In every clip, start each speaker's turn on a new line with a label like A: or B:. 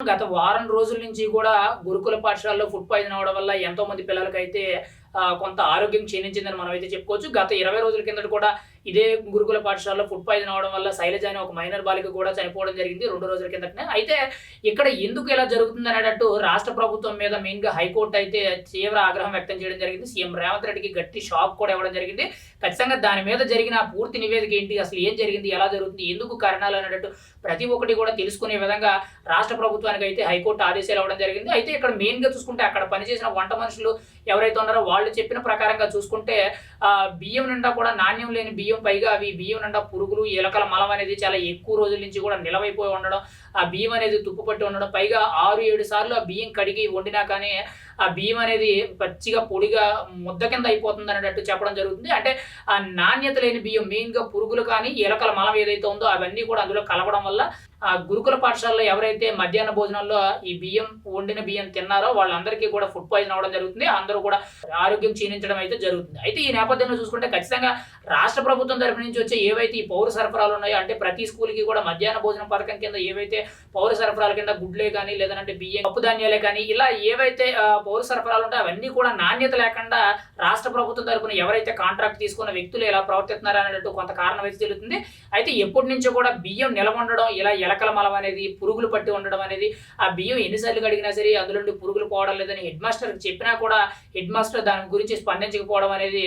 A: గత వారం రోజుల నుంచి కూడా గురుకుల పాఠశాలలో ఫుడ్ పాయిజన్ అవడం వల్ల ఎంతో మంది పిల్లలకైతే కొంత ఆరోగ్యం క్షీణించిందని మనం అయితే చెప్పుకోవచ్చు. గత ఇరవై రోజుల కిందట కూడా ఇదే గురుకుల పాఠశాలలో ఫుడ్ పాయిజన్ అవడం వల్ల శైలజ అనే ఒక మైనర్ బాలిక కూడా చనిపోవడం జరిగింది రెండు రోజుల కిందటనే. అయితే ఇక్కడ ఎందుకు ఇలా జరుగుతుంది అనేటట్టు రాష్ట్ర ప్రభుత్వం మీద మెయిన్గా హైకోర్టు అయితే తీవ్ర ఆగ్రహం వ్యక్తం చేయడం జరిగింది. సీఎం రేవంత్ రెడ్డికి గట్టి షాక్ కూడా ఇవ్వడం జరిగింది. ఖచ్చితంగా దాని మీద జరిగిన పూర్తి నివేదిక ఏంటి? అసలు ఏం జరిగింది? ఎలా జరుగుతుంది? ఎందుకు కారణాలు అనేటట్టు ప్రతి ఒక్కటి కూడా తెలుసుకునే విధంగా రాష్ట్ర ప్రభుత్వానికి అయితే హైకోర్టు ఆదేశాలు ఇవ్వడం జరిగింది. అయితే ఇక్కడ మెయిన్గా చూసుకుంటే అక్కడ పనిచేసిన వంట మనుషులు ఎవరైతే ఉన్నారో వాళ్ళు చెప్పిన ప్రకారంగా చూసుకుంటే ఆ, బియ్యం నిండా కూడా నాణ్యం లేని బియ్యం పైగా అవి బియ్యం నిండా పురుగులు ఎలకల మలం అనేది చాలా ఎక్కువ రోజుల నుంచి కూడా నిలవైపోయి ఉండడం ఆ బియ్యం అనేది తుప్పుపట్టి ఉండడం పైగా ఆరు ఏడు సార్లు ఆ బియ్యం కడిగి వండినా కానీ ఆ బియ్యం అనేది పచ్చిగా పొడిగా ముద్ద కింద అయిపోతుంది అనేటట్టు చెప్పడం జరుగుతుంది. అంటే ఆ నాణ్యత లేని బియ్యం మెయిన్గా పురుగులు కానీ ఎలకల మలం ఏదైతే ఉందో అవన్నీ కూడా అందులో కలవడం వల్ల ఆ గురుకుల పాఠశాలలో ఎవరైతే మధ్యాహ్న భోజనంలో ఈ బియ్యం వండిన బియ్యం తిన్నారో వాళ్ళందరికీ కూడా ఫుడ్ పాయిజన్ అవడం జరుగుతుంది. అందరూ కూడా ఆరోగ్యం క్షీణించడం అయితే జరుగుతుంది. అయితే ఈ నేపథ్యంలో చూసుకుంటే ఖచ్చితంగా రాష్ట్ర ప్రభుత్వం తరపు నుంచి వచ్చే ఏవైతే ఈ పౌర సరఫరాలు ఉన్నాయో అంటే ప్రతి స్కూల్కి కూడా మధ్యాహ్న భోజన పథకం కింద ఏవైతే పౌర సరఫరాల కింద గుడ్లే కానీ లేదంటే బియ్యం పప్పు ధాన్యాలే కానీ ఇలా ఏవైతే పౌర సరఫరాలు ఉంటాయో అవన్నీ కూడా నాణ్యత లేకుండా రాష్ట్ర ప్రభుత్వం తరపున ఎవరైతే కాంట్రాక్ట్ తీసుకున్న వ్యక్తులు ఎలా ప్రవర్తిస్తున్నారు అనేటట్టు కొంత కారణం అయితే తెలుస్తుంది. అయితే ఎప్పటి నుంచో కూడా బియ్యం నిలబొండడం ఇలా ఎలకల మలం అనేది పురుగులు పట్టి ఉండడం అనేది ఆ బియ్యం ఎన్నిసార్లు కడిగినా సరే అందులో పురుగులు పోవడం లేదని హెడ్ మాస్టర్ చెప్పినా కూడా హెడ్ మాస్టర్ దాని గురించి స్పందించకపోవడం అనేది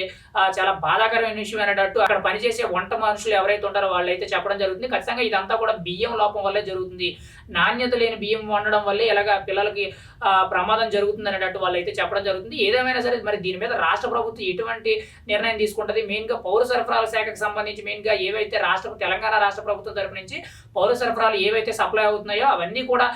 A: చాలా బాధాకరమైన విషయం అనేటట్టు అక్కడ పనిచేసే వంట మనుషులు ఎవరైతే ఉంటారో వాళ్ళు అయితే చెప్పడం జరుగుతుంది. ఖచ్చితంగా ఇదంతా కూడా బియ్యం లోపం వల్లే జరుగుతుంది. నాణ్యత లేని బియ్యం వండడం వల్లే ఇలాగ పిల్లలకి ప్రమాదం జరుగుతుంది అనేటట్టు వాళ్ళు అయితే చెప్పడం జరుగుతుంది. ఏదేమైనా సరే మరి దీని మీద రాష్ట్ర ప్రభుత్వం ఎటువంటి నిర్ణయం తీసుకుంటుంది? మెయిన్గా పౌర సరఫరాల శాఖకు సంబంధించి మెయిన్గా ఏవైతే రాష్ట్ర తెలంగాణ రాష్ట్ర ప్రభుత్వం తరపు నుంచి పౌర సరఫరా ఏవైతే సప్లై అవుతున్నాయో అవన్నీ కూడా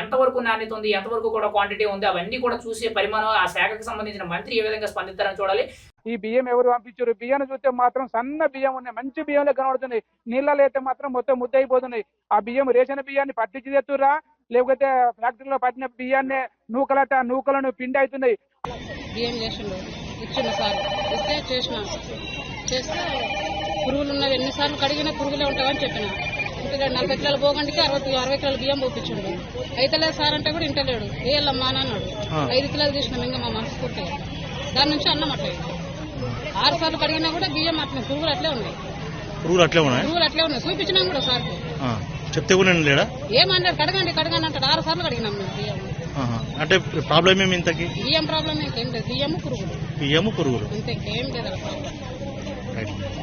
A: ఎంతవరకు నాణ్యత ఉంది ఎంతవరకు కూడా క్వాంటిటీ ఉంది అవన్నీ కూడా చూసే పరిమాణం ఆ శాఖకు సంబంధించిన మంత్రి ఏ విధంగా స్పందిస్తారని చూడాలి.
B: ఈ బియ్యం ఎవరు పంపించారు? బియ్యాన్ని చూస్తే మాత్రం సన్న బియ్యం ఉన్నాయి. మంచి బియ్యంలో కనబడుతున్నాయి నీళ్ళలో అయితే మాత్రం మొత్తం ముద్ద అయిపోతున్నాయి ఆ బియ్యం రేషన్ బియ్యాన్ని పట్టించి తెస్తురా లేకపోతే ఫ్యాక్టరీలో పట్టిన బియ్యాన్ని నూకలట నూకలను పిండి అవుతున్నాయి.
C: బియ్యం చేసిండు సార్. ఇస్తే చేసిన. చేస్తే పురుగులు ఉన్నవి ఎన్నిసార్లు కడిగినా పురుగులే ఉంటావని చెప్పిన. ఇంకా నలభై కిలోల పోగంటికి అరవై అరవై కిలోల బియ్యం పోపించిండు అయితలేదు సార్ అంటే కూడా ఇంటలేడు వేయాలమ్మా అని అన్నాడు ఐదు కిలోలు తీసినాం ఇంకా మా మనసు పూర్తిగా దాని నుంచి అన్నం అట్లే ఆరు సార్లు కడిగినా కూడా బియ్యం అట్లే పురుగులు అట్లే ఉన్నాయి.
D: రూల్ అట్లే ఉన్నాయి?
C: పురుగులు అట్లే ఉన్నాయి. చూపించినాం కూడా సార్
D: చెప్తే కూడా లేడా
C: ఏమన్నారు కడగండి కడగండి అంటాడు. ఆరు సార్లు కడిగినాం బియ్యం.
D: అంటే ప్రాబ్లం ఏమి ఇంతకి?
C: బియ్యం ప్రాబ్లం ఇంకేం లేదు. బియ్యము పురుగులు.
D: బియ్యము పురుగులు.
C: ఇంత ఇంకేం లేదు